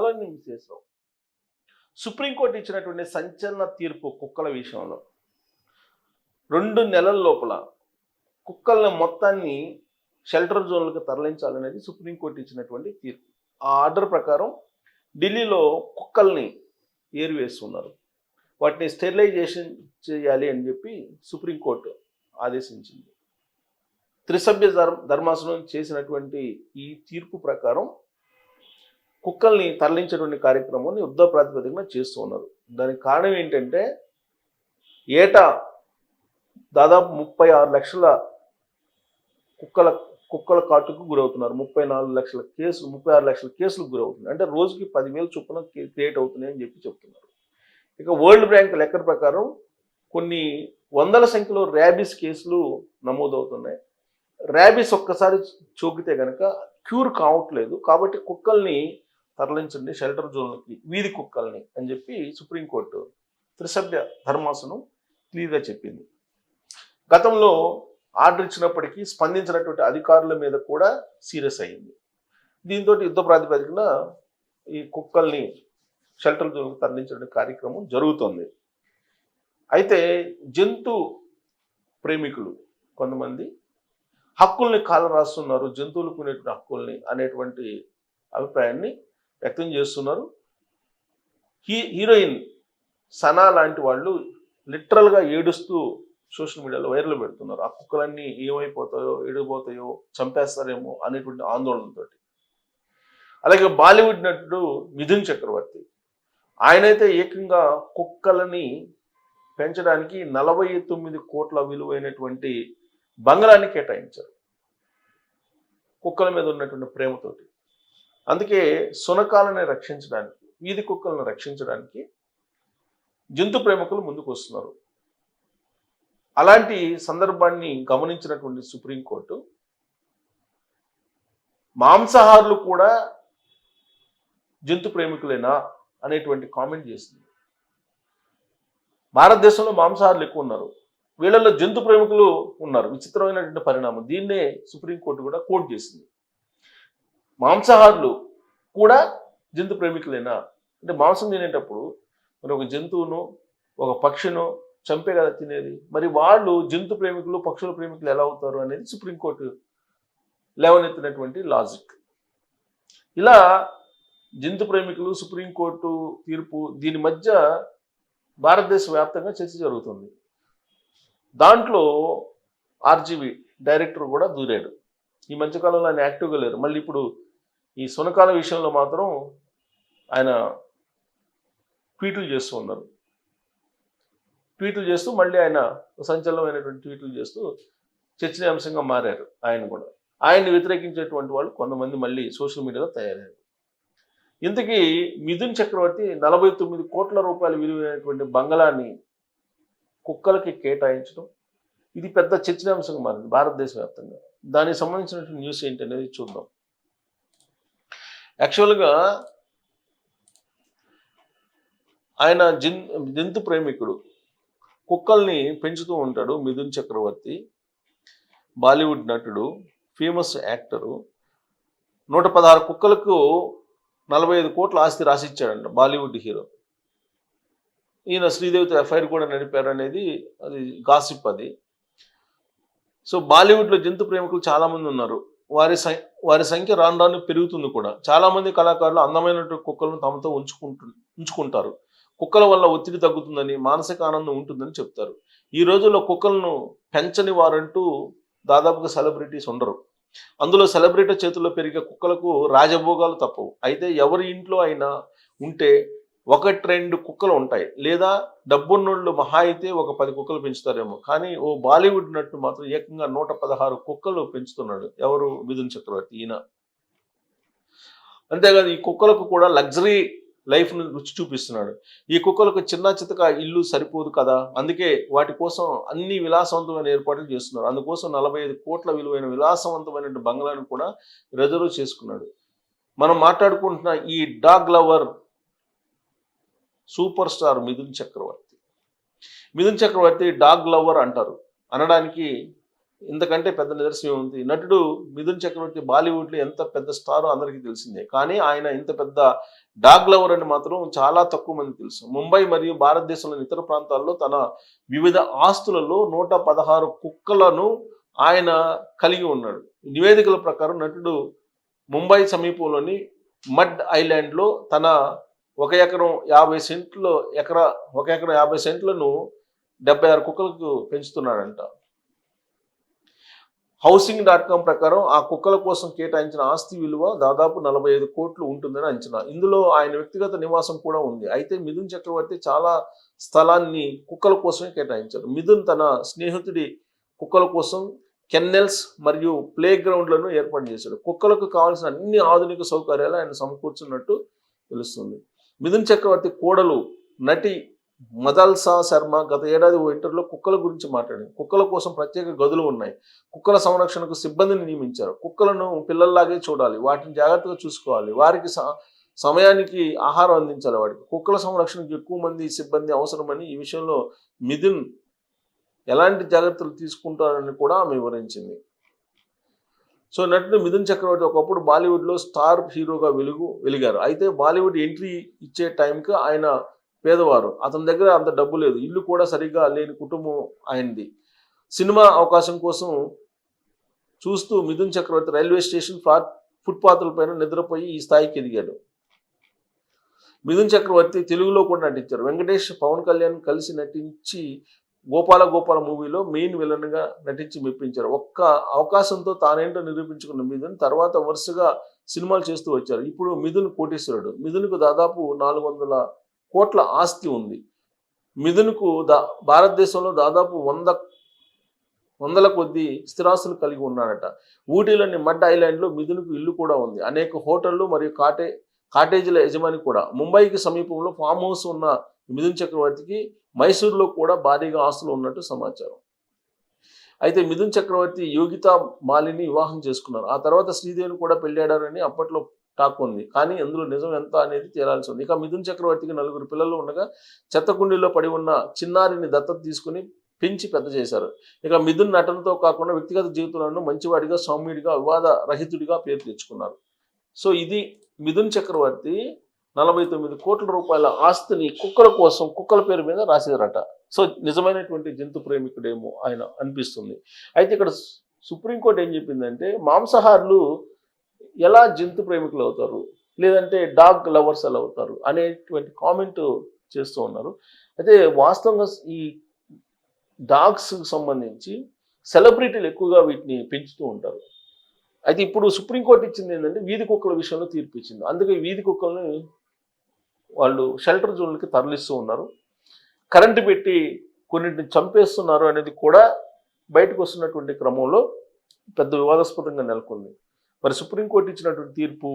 Hello నేను supreme court ఇచ్చినటువంటి సంచలన తీర్పు కుక్కల విషయంలో. రెండు నెలల లోపల కుక్కల మొత్తాన్ని షెల్టర్ జోన్లకు తరలించాలనేది సుప్రీంకోర్టు ఇచ్చినటువంటి తీర్పు. ఆ ఆర్డర్ ప్రకారం ఢిల్లీలో కుక్కల్ని ఏరివేస్తున్నారు. వాటిని స్టెరిలైజేషన్ చేయాలి అని చెప్పి సుప్రీంకోర్టు ఆదేశించింది. త్రిసభ్య ధర్మ ధర్మాసనం చేసినటువంటి ఈ తీర్పు ప్రకారం కుక్కల్ని తరలించేటువంటి కార్యక్రమాన్ని యుద్ధ ప్రాతిపదికన చేస్తూ ఉన్నారు. దానికి కారణం ఏంటంటే ఏటా దాదాపు ముప్పై ఆరు లక్షల కుక్కల కుక్కల కాటుకు గురవుతున్నారు. ముప్పై నాలుగు లక్షల కేసులు ముప్పై ఆరు లక్షల కేసులకు గురవుతున్నాయి. అంటే రోజుకి పదివేల చొప్పున క్రియేట్ అవుతున్నాయి అని చెప్పి చెప్తున్నారు. ఇక వరల్డ్ బ్యాంక్ లెక్కల ప్రకారం కొన్ని వందల సంఖ్యలో ర్యాబిస్ కేసులు నమోదవుతున్నాయి. ర్యాబిస్ ఒక్కసారి చోకితే కనుక క్యూర్ కావట్లేదు. కాబట్టి కుక్కల్ని తరలించండి షెల్టర్ జోన్లకి వీధి కుక్కల్ని అని చెప్పి సుప్రీంకోర్టు త్రిసభ్య ధర్మాసనం క్లియర్గా చెప్పింది. గతంలో ఆర్డర్ ఇచ్చినప్పటికీ స్పందించినటువంటి అధికారుల మీద కూడా సీరియస్ అయ్యింది. దీంతో యుద్ధ ప్రాతిపదికన ఈ కుక్కల్ని షెల్టర్ జోన్కి తరలించిన కార్యక్రమం జరుగుతోంది. అయితే జంతు ప్రేమికులు కొంతమంది హక్కుల్ని కాలరాస్తున్నారు జంతువులకు ఉండేటువంటి హక్కుల్ని అనేటువంటి అభిప్రాయాన్ని వ్యక్తం చేస్తున్నారు. హీ హీరోయిన్ సనా లాంటి వాళ్ళు లిటరల్గా ఏడుస్తూ సోషల్ మీడియాలో వైరల్ పెడుతున్నారు. ఆ కుక్కలన్నీ ఏమైపోతాయో ఏడిపోతాయో చంపేస్తారేమో అనేటువంటి ఆందోళనతో అలాగే బాలీవుడ్ నటుడు మిథున్ చక్రవర్తి. ఆయనైతే ఏకంగా కుక్కలని పెంచడానికి నలభై తొమ్మిది కోట్ల విలువైనటువంటి బంగ్లాన్ని కేటాయించారు. కుక్కల మీద ఉన్నటువంటి ప్రేమతోటి. అందుకే సునకాలని రక్షించడానికి వీధి కుక్కలను రక్షించడానికి జంతు ప్రేమికులు ముందుకు వస్తున్నారు. అలాంటి సందర్భాన్ని గమనించినటువంటి సుప్రీంకోర్టు మాంసాహారులు కూడా జంతు ప్రేమికులేనా అనేటువంటి కామెంట్ చేసింది. భారతదేశంలో మాంసాహారులు ఎక్కువ ఉన్నారు. వీళ్ళల్లో జంతు ప్రేమికులు ఉన్నారు. విచిత్రమైనటువంటి పరిణామం. దీన్నే సుప్రీంకోర్టు కూడా కోర్టు చేసింది. మాంసాహారులు కూడా జంతు ప్రేమికులేనా? అంటే మాంసం తినేటప్పుడు మరి ఒక జంతువును ఒక పక్షిను చంపే కదా తినేది? మరి వాళ్ళు జంతు ప్రేమికులు పక్షుల ప్రేమికులు ఎలా అవుతారు అనేది సుప్రీంకోర్టు లేవనెత్తినటువంటి లాజిక్. ఇలా జంతు ప్రేమికులు సుప్రీంకోర్టు తీర్పు దీని మధ్య భారతదేశ వ్యాప్తంగా చర్చ జరుగుతుంది. దాంట్లో ఆర్జీవి డైరెక్టర్ కూడా దూరాడు. ఈ మధ్యకాలంలో ఆయన యాక్టివ్గా లేరు. మళ్ళీ ఇప్పుడు ఈ సునకాల విషయంలో మాత్రం ఆయన ట్వీట్లు చేస్తూ ఉన్నారు. ట్వీట్లు చేస్తూ మళ్ళీ ఆయన సంచలనమైనటువంటి ట్వీట్లు చేస్తూ చర్చనీయాంశంగా మారారు ఆయన కూడా. ఆయన్ని వ్యతిరేకించేటువంటి వాళ్ళు కొంతమంది మళ్ళీ సోషల్ మీడియాలో తయారయ్యారు. ఇంతకీ మిథున్ చక్రవర్తి నలభై తొమ్మిది కోట్ల రూపాయల విలువైనటువంటి బంగళాన్ని కుక్కలకి కేటాయించడం ఇది పెద్ద చర్చనీయాంశంగా మారింది భారతదేశ వ్యాప్తంగా దానికి సంబంధించినటువంటి న్యూస్ ఏంటి అనేది చూద్దాం. యాక్చువల్గా ఆయన జిన్ జంతు ప్రేమికుడు. కుక్కల్ని పెంచుతూ ఉంటాడు మిథున్ చక్రవర్తి. బాలీవుడ్ నటుడు ఫేమస్ యాక్టరు. నూట పదహారు కుక్కలకు నలభై ఐదు కోట్ల ఆస్తి రాసిచ్చాడంట బాలీవుడ్ హీరో. ఈయన శ్రీదేవితో ఎఫ్ఐఆర్ కూడా నడిపారు అనేది అది గాసిప్ అది. సో బాలీవుడ్లో జంతు ప్రేమికులు చాలామంది ఉన్నారు. వారి వారి సంఖ్య రాను రాను పెరుగుతుంది కూడా. చాలామంది కళాకారులు అందమైన కుక్కలను తమతో ఉంచుకుంటు ఉంచుకుంటారు. కుక్కల వల్ల ఒత్తిడి తగ్గుతుందని మానసిక ఆనందం ఉంటుందని చెప్తారు. ఈ రోజుల్లో కుక్కలను పెంచని వారంటూ దాదాపుగా సెలబ్రిటీస్ ఉండరు. అందులో సెలబ్రిటీ చేతుల్లో పెరిగే కుక్కలకు రాజభోగాలు తప్పవు. అయితే ఎవరి ఇంట్లో అయినా ఉంటే ఒకటి రెండు కుక్కలు ఉంటాయి. లేదా డబ్బున్నోళ్ళు మహా అయితే ఒక పది కుక్కలు పెంచుతారేమో. కానీ ఓ బాలీవుడ్ నట్టు మాత్రం ఏకంగా నూట పదహారు కుక్కలు పెంచుతున్నాడు. ఎవరు? మిథున్ చక్రవర్తి ఈయన. అంతేకాదు ఈ కుక్కలకు కూడా లగ్జరీ లైఫ్ను రుచి చూపిస్తున్నాడు. ఈ కుక్కలకు చిన్న చితక ఇల్లు సరిపోదు కదా? అందుకే వాటి కోసం అన్ని విలాసవంతమైన ఏర్పాట్లు చేస్తున్నారు అందుకోసం నలభై ఐదు కోట్ల విలువైన విలాసవంతమైన బంగ్లాను కూడా రిజర్వ్ చేసుకున్నాడు. మనం మాట్లాడుకుంటున్న ఈ dog lover super star Mithun Chakraborty. Mithun Chakraborty dog lover అంటారు. అనడానికి ఇంతకంటే పెద్ద నిదర్శనం ఉంది నటుడు మిథున్ చక్రవర్తి బాలీవుడ్లో ఎంత పెద్ద స్టారో అందరికీ తెలిసిందే. కానీ ఆయన ఇంత పెద్ద డాగ్ లవర్ అని మాత్రం చాలా తక్కువ మంది తెలుసు. ముంబై మరియు భారతదేశంలోని ఇతర ప్రాంతాల్లో తన వివిధ ఆస్తులలో నూట పదహారు కుక్కలను ఆయన కలిగి ఉన్నాడు. నివేదికల ప్రకారం నటుడు ముంబై సమీపంలోని మడ్ ఐలాండ్లో తన ఒక ఎకరం యాభై సెంట్లు ఎకరా ఒక ఎకరం యాభై సెంట్లను డెబ్బై ఆరు కుక్కలకు పెంచుతున్నాడంట. హౌసింగ్ డాట్ కామ్ ప్రకారం ఆ కుక్కల కోసం కేటాయించిన ఆస్తి విలువ దాదాపు నలభై ఐదు కోట్లు ఉంటుందని అంచనా. ఇందులో ఆయన వ్యక్తిగత నివాసం కూడా ఉంది. అయితే మిథున్ చక్రవర్తి చాలా స్థలాన్ని కుక్కల కోసమే కేటాయించారు మిథున్ తన స్నేహితుడి కుక్కల కోసం కెన్నెల్స్ మరియు ప్లే గ్రౌండ్లను ఏర్పాటు చేశాడు. కుక్కలకు కావాల్సిన అన్ని ఆధునిక సౌకర్యాలు ఆయన సమకూర్చున్నట్టు తెలుస్తుంది. మిథున్ చక్రవర్తి కోడలు నటి మదల్సా శర్మ గత ఏడాది ఓ ఇంటర్లో కుక్కల గురించి మాట్లాడింది. కుక్కల కోసం ప్రత్యేక గదులు ఉన్నాయి. కుక్కల సంరక్షణకు సిబ్బందిని నియమించారు. కుక్కలను పిల్లల్లాగే చూడాలి. వాటిని జాగ్రత్తగా చూసుకోవాలి. వారికి స- సమయానికి ఆహారం అందించాలి వాటికి. కుక్కల సంరక్షణకు ఎక్కువ మంది సిబ్బంది అవసరమని ఈ విషయంలో మిథున్ ఎలాంటి జాగ్రత్తలు తీసుకుంటారని కూడా ఆమె వివరించింది. సో నటుడు మిథున్ చక్రవర్తి ఒకప్పుడు బాలీవుడ్లో స్టార్ హీరోగా వెలుగు వెలిగారు. అయితే బాలీవుడ్ ఎంట్రీ ఇచ్చే టైంకి ఆయన పేదవారు. అతని దగ్గర అంత డబ్బు లేదు. ఇల్లు కూడా సరిగ్గా లేని కుటుంబం ఆయనది. సినిమా అవకాశం కోసం చూస్తూ Mithun Chakraborty railway station flat ఫుట్పాత్ల పైన నిద్రపోయి ఈ స్థాయికి ఎదిగాడు. మిథున్ చక్రవర్తి తెలుగులో కూడా నటించారు. వెంకటేష్ పవన్ కళ్యాణ్ కలిసి నటించి గోపాల గోపాల మూవీలో మెయిన్ విలన్గా నటించి మెప్పించారు. ఒక్క అవకాశంతో తానేంటో నిరూపించుకున్న మిథున్ తర్వాత వరుసగా సినిమాలు చేస్తూ వచ్చారు. ఇప్పుడు మిథున్ కోటేశ్వరుడు. మిథున్కు దాదాపు నాలుగు వందల కోట్ల ఆస్తి ఉంది. మిథున్కు దా భారతదేశంలో దాదాపు వంద వందల కొద్ది స్థిరాస్తులు కలిగి ఉన్నాడట. ఊటీలోని మడ్ ఐలాండ్లో మిథున్కు ఇల్లు కూడా ఉంది. అనేక హోటళ్ళు మరియు కాటే కాటేజీల యజమాని కూడా. ముంబైకి సమీపంలో ఫామ్ హౌస్ ఉన్న మిథున్ చక్రవర్తికి మైసూరులో కూడా భారీగా ఆస్తులు ఉన్నట్టు సమాచారం. అయితే మిథున్ చక్రవర్తి యోగిత మాలిని వివాహం చేసుకున్నారు. ఆ తర్వాత శ్రీదేవిని కూడా పెళ్ళాడారని అప్పట్లో టాక్ ఉంది. కానీ అందులో నిజం ఎంత అనేది తేలాల్సి ఉంది. ఇక మిథున్ చక్రవర్తికి నలుగురు పిల్లలు ఉండగా చెత్తకుండీలో పడి ఉన్న చిన్నారిని దత్తత తీసుకుని పెంచి పెద్ద చేశారు. ఇక మిథున్ నటనతో కాకుండా వ్యక్తిగత జీవితంలో మంచివాడిగా సౌమ్యుడిగా వివాద రహితుడిగా పేరు తెచ్చుకున్నారు. సో ఇది మిథున్ చక్రవర్తి నలభై తొమ్మిది కోట్ల రూపాయల ఆస్తిని కుక్కల కోసం కుక్కల పేరు మీద రాసేదరట సో నిజమైనటువంటి జంతు ప్రేమికుడేమో ఆయన అనిపిస్తుంది. అయితే ఇక్కడ సుప్రీంకోర్టు ఏం చెప్పిందంటే మాంసాహారులు ఎలా జంతు ప్రేమికులు అవుతారు? లేదంటే డాగ్ లవర్స్ ఎలా అవుతారు? అనేటువంటి కామెంట్ చేస్తూ ఉన్నారు. అయితే వాస్తవంగా ఈ డాగ్స్ సంబంధించి సెలబ్రిటీలు ఎక్కువగా వీటిని పెంచుతూ ఉంటారు. అయితే ఇప్పుడు సుప్రీంకోర్టు ఇచ్చింది ఏంటంటే వీధి కుక్కల విషయంలో తీర్పు ఇచ్చింది. అందుకే వీధి కుక్కల్ని వాళ్ళు షెల్టర్ జోన్లకి తరలిస్తూ ఉన్నారు. కరెంటు పెట్టి కొన్నింటిని చంపేస్తున్నారు అనేది కూడా బయటకు వస్తున్నటువంటి క్రమంలో పెద్ద వివాదాస్పదంగా నెలకొంది. మరి సుప్రీంకోర్టు ఇచ్చినటువంటి తీర్పు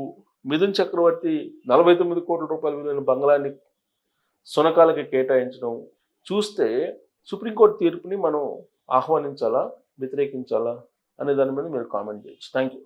మిథున్ చక్రవర్తి నలభై తొమ్మిది కోట్ల రూపాయల విలువైన బంగ్లాన్ని సునకాలకి కేటాయించడం చూస్తే సుప్రీంకోర్టు తీర్పుని మనం ఆహ్వానించాలా వ్యతిరేకించాలా అనే దాని మీద మీరు కామెంట్ చేయొచ్చు. Thank you